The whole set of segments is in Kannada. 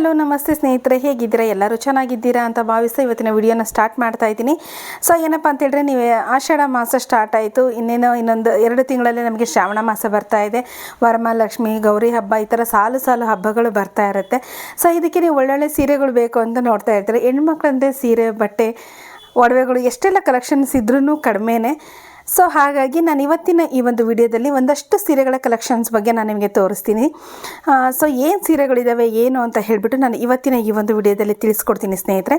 ಹಲೋ, ನಮಸ್ತೆ ಸ್ನೇಹಿತರೆ, ಹೇಗಿದ್ದೀರಾ? ಎಲ್ಲರೂ ಚೆನ್ನಾಗಿದ್ದೀರಾ ಅಂತ ಭಾವಿಸ್ತಾ ಇವತ್ತಿನ ವಿಡಿಯೋನ ಸ್ಟಾರ್ಟ್ ಮಾಡ್ತಾ ಇದ್ದೀನಿ. ಸೊ ಏನಪ್ಪ ಅಂತ ಹೇಳಿದ್ರೆ, ನೀವು ಆಷಾಢ ಮಾಸ ಸ್ಟಾರ್ಟ್ ಆಯಿತು. ಇನ್ನೇನೋ ಇನ್ನೊಂದು ಎರಡು ತಿಂಗಳಲ್ಲಿ ನಮಗೆ ಶ್ರಾವಣ ಮಾಸ ಬರ್ತಾ ಇದೆ. ವರಮಹಾಲಕ್ಷ್ಮಿ, ಗೌರಿ ಹಬ್ಬ, ಈ ಥರ ಸಾಲು ಸಾಲು ಹಬ್ಬಗಳು ಬರ್ತಾ ಇರುತ್ತೆ. ಸೊ ಇದಕ್ಕೆ ನೀವು ಒಳ್ಳೊಳ್ಳೆ ಸೀರೆಗಳು ಬೇಕು ಅಂತ ನೋಡ್ತಾ ಇರ್ತೀರಿ. ಹೆಣ್ಮಕ್ಳಂದರೆ ಸೀರೆ, ಬಟ್ಟೆ, ಒಡವೆಗಳು, ಎಷ್ಟೆಲ್ಲ ಕಲೆಕ್ಷನ್ಸ್ ಇದ್ರೂ ಕಡಿಮೆನೇ. ಸೊ ಹಾಗಾಗಿ ನಾನು ಇವತ್ತಿನ ಈ ಒಂದು ವಿಡಿಯೋದಲ್ಲಿ ಒಂದಷ್ಟು ಸೀರೆಗಳ ಕಲೆಕ್ಷನ್ಸ್ ಬಗ್ಗೆ ನಾನು ನಿಮಗೆ ತೋರಿಸ್ತೀನಿ. ಸೊ ಏನು ಸೀರೆಗಳಿದ್ದಾವೆ ಏನು ಅಂತ ಹೇಳಿಬಿಟ್ಟು ನಾನು ಇವತ್ತಿನ ಈ ಒಂದು ವಿಡಿಯೋದಲ್ಲಿ ತಿಳಿಸ್ಕೊಡ್ತೀನಿ ಸ್ನೇಹಿತರೆ.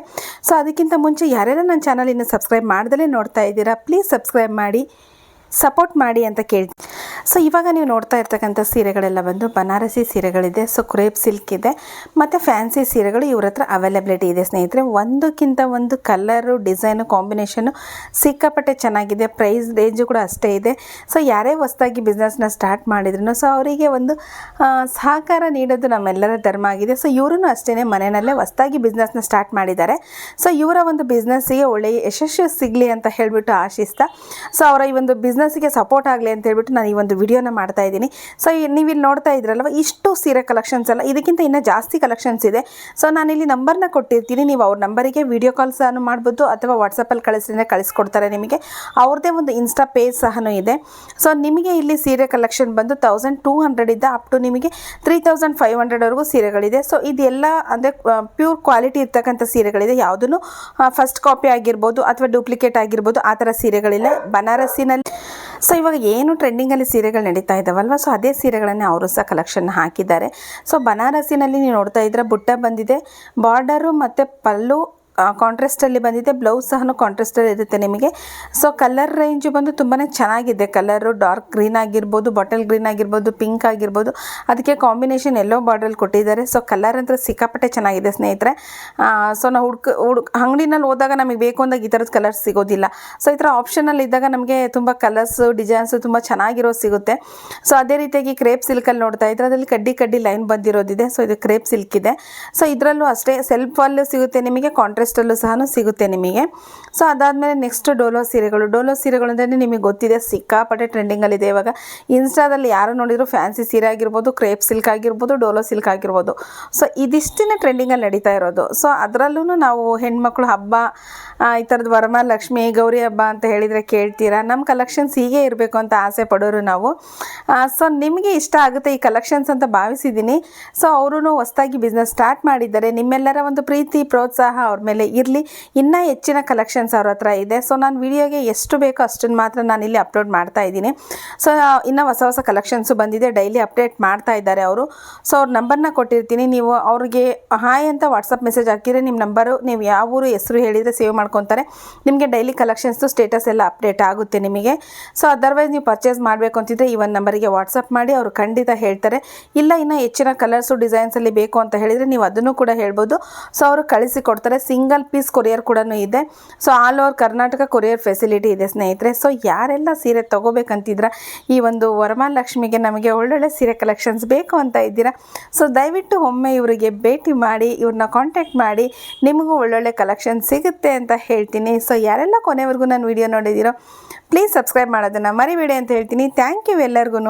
ಸೊ ಅದಕ್ಕಿಂತ ಮುಂಚೆ ಯಾರ್ಯಾರು ನನ್ನ ಚಾನಲ್ ಇನ್ನು ಸಬ್ಸ್ಕ್ರೈಬ್ ಮಾಡ್ದಲೇ ನೋಡ್ತಾ ಇದ್ದೀರಾ ಪ್ಲೀಸ್ ಸಬ್ಸ್ಕ್ರೈಬ್ ಮಾಡಿ ಸಪೋರ್ಟ್ ಮಾಡಿ ಅಂತ ಕೇಳ್ತೀನಿ. ಸೊ ಇವಾಗ ನೀವು ನೋಡ್ತಾ ಇರ್ತಕ್ಕಂಥ ಸೀರೆಗಳೆಲ್ಲ ಬಂದು ಬನಾರಸಿ ಸೀರೆಗಳಿದೆ ಸೊ ಕ್ರೇಪ್ ಸಿಲ್ಕ್ ಇದೆ, ಮತ್ತು ಫ್ಯಾನ್ಸಿ ಸೀರೆಗಳು ಇವ್ರ ಹತ್ರ ಅವೈಲಬಿಲಿಟಿ ಇದೆ. ಸ್ನೇಹಿತರೆ, ಒಂದಕ್ಕಿಂತ ಒಂದು ಕಲರು ಡಿಸೈನು ಕಾಂಬಿನೇಷನು ಸಿಕ್ಕಾಪಟ್ಟೆ ಚೆನ್ನಾಗಿದೆ. ಪ್ರೈಸ್ ರೇಂಜು ಕೂಡ ಅಷ್ಟೇ ಇದೆ. ಸೊ ಯಾರೇ ಹೊಸದಾಗಿ ಬಿಸ್ನೆಸ್ನ ಸ್ಟಾರ್ಟ್ ಮಾಡಿದ್ರು ಸೊ ಅವರಿಗೆ ಒಂದು ಸಹಕಾರ ನೀಡೋದು ನಮ್ಮೆಲ್ಲರ ಧರ್ಮ ಆಗಿದೆ. ಸೊ ಇವರು ಅಷ್ಟೇ ಮನೆಯಲ್ಲೇ ಹೊಸದಾಗಿ ಬಿಸ್ನೆಸ್ನ ಸ್ಟಾರ್ಟ್ ಮಾಡಿದ್ದಾರೆ. ಸೊ ಇವರ ಒಂದು ಬಿಸ್ನೆಸ್ಸಿಗೆ ಒಳ್ಳೆಯ ಯಶಸ್ಸು ಸಿಗಲಿ ಅಂತ ಹೇಳಿಬಿಟ್ಟು ಆಶಿಸ್ತಾ ಸೊ ಅವರ ಈ ಒಂದು ಬಿಸ್ನೆಸ್ಸಿಗೆ ಸಪೋರ್ಟ್ ಆಗಲಿ ಅಂತ ಹೇಳ್ಬಿಟ್ಟು ನಾನು ಈ ಒಂದು ವಿಡಿಯೋನ ಮಾಡ್ತಾ ಇದ್ದೀನಿ. ಸೊ ನೀವು ಇಲ್ಲಿ ನೋಡ್ತಾ ಇದ್ರಲ್ವ, ಇಷ್ಟು ಸೀರೆ ಕಲೆಕ್ಷನ್ಸ್ ಅಲ್ಲ ಇದಕ್ಕಿಂತ ಇನ್ನೂ ಜಾಸ್ತಿ ಕಲೆಕ್ಷನ್ಸ್ ಇದೆ. ಸೊ ನಾನಿಲ್ಲಿ ನಂಬರ್ನ ಕೊಟ್ಟಿರ್ತೀನಿ. ನೀವು ಅವ್ರ ನಂಬರಿಗೆ ವಿಡಿಯೋ ಕಾಲ್ ಸಹ ಮಾಡ್ಬೋದು, ಅಥವಾ ವಾಟ್ಸಪ್ಪಲ್ಲಿ ಕಳಿಸಿದ್ರೆ ಕಳಿಸ್ಕೊಡ್ತಾರೆ ನಿಮಗೆ. ಅವ್ರದ್ದೇ ಒಂದು ಇನ್ಸ್ಟಾ ಪೇಜ್ ಸಹ ಇದೆ. ಸೊ ನಿಮಗೆ ಇಲ್ಲಿ ಸೀರೆ ಕಲೆಕ್ಷನ್ ಬಂದು ತೌಸಂಡ್ ಟೂ ಹಂಡ್ರೆಡ್ ಇದ್ದ ಅಪ್ ಟು ನಿಮಗೆ ತ್ರೀ ತೌಸಂಡ್ ಫೈವ್ ಹಂಡ್ರೆಡ್ವರೆಗೂ ಸೀರೆಗಳಿದೆ. ಸೊ ಇದೆಲ್ಲ ಅಂದರೆ ಪ್ಯೂರ್ ಕ್ವಾಲಿಟಿ ಇರ್ತಕ್ಕಂಥ ಸೀರೆಗಳಿದೆ. ಯಾವುದೂ ಫಸ್ಟ್ ಕಾಪಿ ಆಗಿರ್ಬೋದು, ಅಥವಾ ಡೂಪ್ಲಿಕೇಟ್ ಆಗಿರ್ಬೋದು, ಆ ಥರ ಸೀರೆಗಳಿಲ್ಲ. ಬನಾರಸಿನಲ್ಲಿ ಸೊ ಇವಾಗ ಏನು ಟ್ರೆಂಡಿಂಗಲ್ಲಿ ಸೀರೆಗಳು ನಡೀತಾ ಇದ್ದಾವಲ್ವ ಸೊ ಅದೇ ಸೀರೆಗಳನ್ನೇ ಅವರು ಸಹ ಕಲೆಕ್ಷನ್ ಹಾಕಿದ್ದಾರೆ. ಸೊ ಬನಾರಸಿನಲ್ಲಿ ನೀವು ನೋಡ್ತಾ ಇದ್ರೆ ಬುಟ್ಟ ಬಂದಿದೆ. ಬಾರ್ಡರು ಮತ್ತು ಪಲ್ಲು ಕಾಂಟ್ರಾಸ್ಟಲ್ಲಿ ಬಂದಿದೆ. ಬ್ಲೌಸ್ ಸಹ ಕಾಂಟ್ರಾಸ್ಟಲ್ಲಿ ಇರುತ್ತೆ ನಿಮಗೆ. ಸೊ ಕಲರ್ ರೇಂಜು ಬಂದು ತುಂಬಾ ಚೆನ್ನಾಗಿದೆ. ಕಲರು ಡಾರ್ಕ್ ಗ್ರೀನ್ ಆಗಿರ್ಬೋದು ಬಾಟಲ್ ಗ್ರೀನ್ ಆಗಿರ್ಬೋದು ಪಿಂಕ್ ಆಗಿರ್ಬೋದು. ಅದಕ್ಕೆ ಕಾಂಬಿನೇಷನ್ ಎಲ್ಲೋ ಬಾರ್ಡ್ರಲ್ಲಿ ಕೊಟ್ಟಿದ್ದಾರೆ. ಸೊ ಕಲರ್ ಅಂತ ಸಿಕ್ಕಾಪಟ್ಟೆ ಚೆನ್ನಾಗಿದೆ ಸ್ನೇಹಿತರೆ. ಸೊ ನಾವು ಹುಡ್ಕ, ಹುಡುಕ್, ಅಂಗಡಿನಲ್ಲಿ ಹೋದಾಗ ನಮಗೆ ಬೇಕು ಅಂದಾಗ ಈ ಥರದ ಕಲರ್ಸ್ ಸಿಗೋದಿಲ್ಲ. ಸೊ ಈ ಥರ ಆಪ್ಷನಲ್ಲಿ ಇದ್ದಾಗ ನಮಗೆ ತುಂಬ ಕಲರ್ಸು ಡಿಸೈನ್ಸು ತುಂಬ ಚೆನ್ನಾಗಿರೋ ಸಿಗುತ್ತೆ. ಸೊ ಅದೇ ರೀತಿಯಾಗಿ ಕ್ರೇಪ್ ಸಿಲ್ಕಲ್ಲಿ ನೋಡ್ತಾ ಇದ್ರೆ ಅದರಲ್ಲಿ ಕಡ್ಡಿ ಕಡ್ಡಿ ಲೈನ್ ಬಂದಿರೋದಿದೆ. ಸೊ ಇದು ಕ್ರೇಪ್ ಸಿಲ್ಕ್ ಇದೆ. ಸೊ ಇದರಲ್ಲೂ ಅಷ್ಟೇ ಸೆಲ್ಫಲ್ಲೂ ಸಿಗುತ್ತೆ ನಿಮಗೆ ಕಾಂಟ್ರಾಸ್ಟಲ್ಲೂ ಸಹ ಸಿಗುತ್ತೆ ನಿಮಗೆ. ಸೊ ಅದಾದಮೇಲೆ ನೆಕ್ಸ್ಟ್ ಡೋಲೋ ಸೀರೆಗಳು. ಡೋಲೋ ಸೀರೆಗಳು ಅಂದರೆ ನಿಮಗೆ ಗೊತ್ತಿದೆ, ಸಿಕ್ಕಾಪಟ್ಟೆ ಟ್ರೆಂಡಿಂಗಲ್ಲಿದೆ ಇವಾಗ. ಇನ್ಸ್ಟಾದಲ್ಲಿ ಯಾರು ನೋಡಿದ್ರು ಫ್ಯಾನ್ಸಿ ಸೀರೆ ಆಗಿರ್ಬೋದು ಕ್ರೇಪ್ ಸಿಲ್ಕ್ ಆಗಿರ್ಬೋದು, ಡೋಲೋ ಸಿಲ್ಕ್ ಆಗಿರ್ಬೋದು. ಸೊ ಇದಿಷ್ಟಿನ ಟ್ರೆಂಡಿಂಗಲ್ಲಿ ನಡೀತಾ ಇರೋದು. ಸೊ ಅದರಲ್ಲೂ ನಾವು ಹೆಣ್ಮಕ್ಳು ಹಬ್ಬ ಈ ಥರದ್ದು ವರಮಹಾಲಕ್ಷ್ಮಿ, ಗೌರಿ ಹಬ್ಬ ಅಂತ ಹೇಳಿದರೆ ಕೇಳ್ತೀರಾ? ನಮ್ಮ ಕಲೆಕ್ಷನ್ಸ್ ಹೀಗೆ ಇರಬೇಕು ಅಂತ ಆಸೆ ಪಡೋರು ನಾವು. ಸೊ ನಿಮಗೆ ಇಷ್ಟ ಆಗುತ್ತೆ ಈ ಕಲೆಕ್ಷನ್ಸ್ ಅಂತ ಭಾವಿಸಿದ್ದೀನಿ. ಸೊ ಅವರು ಹೊಸದಾಗಿ ಬಿಸ್ನೆಸ್ ಸ್ಟಾರ್ಟ್ ಮಾಡಿದ್ದಾರೆ. ನಿಮ್ಮೆಲ್ಲರ ಒಂದು ಪ್ರೀತಿ, ಪ್ರೋತ್ಸಾಹ ಅವ್ರ ಇರಲಿ. ಇನ್ನೂ ಹೆಚ್ಚಿನ ಕಲೆಕ್ಷನ್ಸ್ ಅವ್ರ ಹತ್ರ ಇದೆ. ಸೊ ನಾನು ವಿಡಿಯೋಗೆ ಎಷ್ಟು ಬೇಕೋ ಅಷ್ಟನ್ನು ಮಾತ್ರ ನಾನು ಇಲ್ಲಿ ಅಪ್ಲೋಡ್ ಮಾಡ್ತಾ ಇದ್ದೀನಿ. ಸೊ ಇನ್ನೂ ಹೊಸ ಹೊಸ ಕಲೆಕ್ಷನ್ಸು ಬಂದಿದೆ. ಡೈಲಿ ಅಪ್ಡೇಟ್ ಮಾಡ್ತಾ ಇದ್ದಾರೆ ಅವರು. ಸೊ ಅವ್ರ ನಂಬರ್ನ ಕೊಟ್ಟಿರ್ತೀನಿ. ನೀವು ಅವ್ರಿಗೆ ಹಾಯ್ ಅಂತ ವಾಟ್ಸಪ್ ಮೆಸೇಜ್ ಹಾಕಿದರೆ ನಿಮ್ಮ ನಂಬರು ನೀವು ಯಾವ ಊರು, ಹೆಸರು ಹೇಳಿದರೆ ಸೇವ್ ಮಾಡ್ಕೊತಾರೆ. ನಿಮಗೆ ಡೈಲಿ ಕಲೆಕ್ಷನ್ಸು ಸ್ಟೇಟಸ್ ಎಲ್ಲ ಅಪ್ಡೇಟ್ ಆಗುತ್ತೆ ನಿಮಗೆ. ಸೊ ಅದರ್ವೈಸ್ ನೀವು ಪರ್ಚೇಸ್ ಮಾಡಬೇಕು ಅಂತಿದ್ರೆ ಈ ಒಂದು ನಂಬರಿಗೆ ವಾಟ್ಸಪ್ ಮಾಡಿ ಅವರು ಖಂಡಿತ ಹೇಳ್ತಾರೆ. ಇಲ್ಲ, ಇನ್ನೂ ಹೆಚ್ಚಿನ ಕಲರ್ಸು ಡಿಸೈನ್ಸಲ್ಲಿ ಬೇಕು ಅಂತ ಹೇಳಿದರೆ ನೀವು ಅದನ್ನು ಕೂಡ ಹೇಳ್ಬೋದು. ಸೊ ಅವರು ಕಳಿಸಿ ಕೊಡ್ತಾರೆ. ಸಿಂಗಲ್ ಪೀಸ್ ಕೊರಿಯರ್ ಕೂಡ ಇದೆ. So all over Karnataka courier facility ಇದೆ ಸ್ನೇಹಿತರೆ. ಸೊ ಯಾರೆಲ್ಲ ಸೀರೆ ತೊಗೋಬೇಕಂತಿದ್ರ? ಈ ಒಂದು ವರಮಹಾಲಕ್ಷ್ಮಿಗೆ ನಮಗೆ ಒಳ್ಳೊಳ್ಳೆ ಸೀರೆ ಕಲೆಕ್ಷನ್ಸ್ ಬೇಕು ಅಂತ ಇದ್ದೀರಾ? ಸೊ ದಯವಿಟ್ಟು ಒಮ್ಮೆ ಇವರಿಗೆ ಭೇಟಿ ಮಾಡಿ, ಇವ್ರನ್ನ ಕಾಂಟ್ಯಾಕ್ಟ್ ಮಾಡಿ, ನಿಮಗೂ ಒಳ್ಳೊಳ್ಳೆ ಕಲೆಕ್ಷನ್ ಸಿಗುತ್ತೆ ಅಂತ ಹೇಳ್ತೀನಿ. ಸೊ ಯಾರೆಲ್ಲ ಕೊನೆವರೆಗೂ ನಾನು ವಿಡಿಯೋ ನೋಡಿದ್ದೀರೋ ಪ್ಲೀಸ್ ಸಬ್ಸ್ಕ್ರೈಬ್ ಮಾಡೋದನ್ನು ಮರಿಬೇಡಿ ಅಂತ ಹೇಳ್ತೀನಿ. ಥ್ಯಾಂಕ್ ಯು ಎಲ್ಲರಿಗೂ